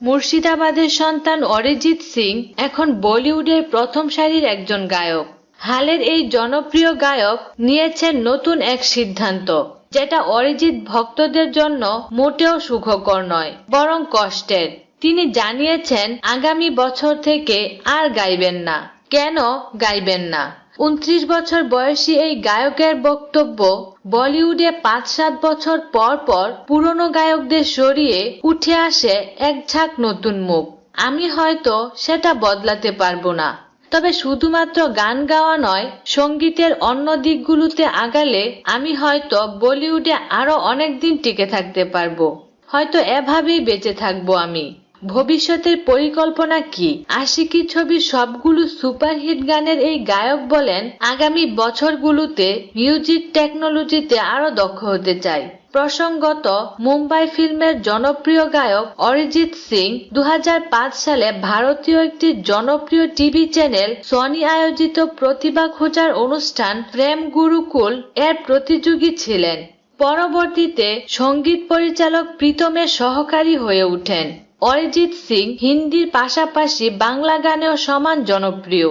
মুর্শিদাবাদের সন্তান অরিজিৎ সিং এখন বলিউডের প্রথম সারির একজন গায়ক। হালের এই জনপ্রিয় গায়ক নিয়েছেন নতুন এক সিদ্ধান্ত, যেটা অরিজিৎ ভক্তদের জন্য মোটেও সুখকর নয়, বরং কষ্টের। তিনি জানিয়েছেন, আগামী বছর থেকে আর গাইবেন না। কেন গাইবেন না? উনত্রিশ বছর বয়সী এই গায়কের বক্তব্য, বলিউডে পাঁচ সাত বছর পর পর পুরনো গায়কদের সরিয়ে উঠে আসে এক ঝাঁক নতুন মুখ। আমি হয়তো সেটা বদলাতে পারব না। তবে শুধুমাত্র গান গাওয়া নয়, সঙ্গীতের অন্য দিকগুলোতে আগালে আমি হয়তো বলিউডে আরও অনেকদিন টিকে থাকতে পারব। হয়তো এভাবেই বেঁচে থাকব আমি। ভবিষ্যতের পরিকল্পনা কি? আশিকি ছবির সবগুলো সুপারহিট গানের এই গায়ক বলেন, আগামী বছরগুলোতে মিউজিক টেকনোলজিতে আরও দক্ষ হতে চাই। প্রসঙ্গত, মুম্বাই ফিল্মের জনপ্রিয় গায়ক অরিজিৎ সিং দু হাজার পাঁচ সালে ভারতীয় একটি জনপ্রিয় টিভি চ্যানেল সনি আয়োজিত প্রতিভা খোঁজার অনুষ্ঠান প্রেম গুরুকুল এর প্রতিযোগী ছিলেন। পরবর্তীতে সংগীত পরিচালক প্রীতমের সহকারী হয়ে ওঠেন। অরিজিৎ সিং হিন্দির পাশাপাশি বাংলা গানেও সমান জনপ্রিয়।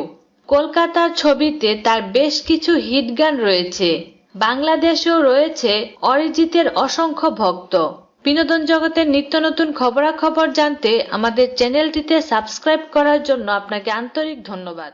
কলকাতার ছবিতে তার বেশ কিছু হিট গান রয়েছে। বাংলাদেশেও রয়েছে অরিজিতের অসংখ্য ভক্ত। বিনোদন জগতের নিত্য নতুন খবরাখবর জানতে আমাদের চ্যানেলটিতে সাবস্ক্রাইব করার জন্য আপনাকে আন্তরিক ধন্যবাদ।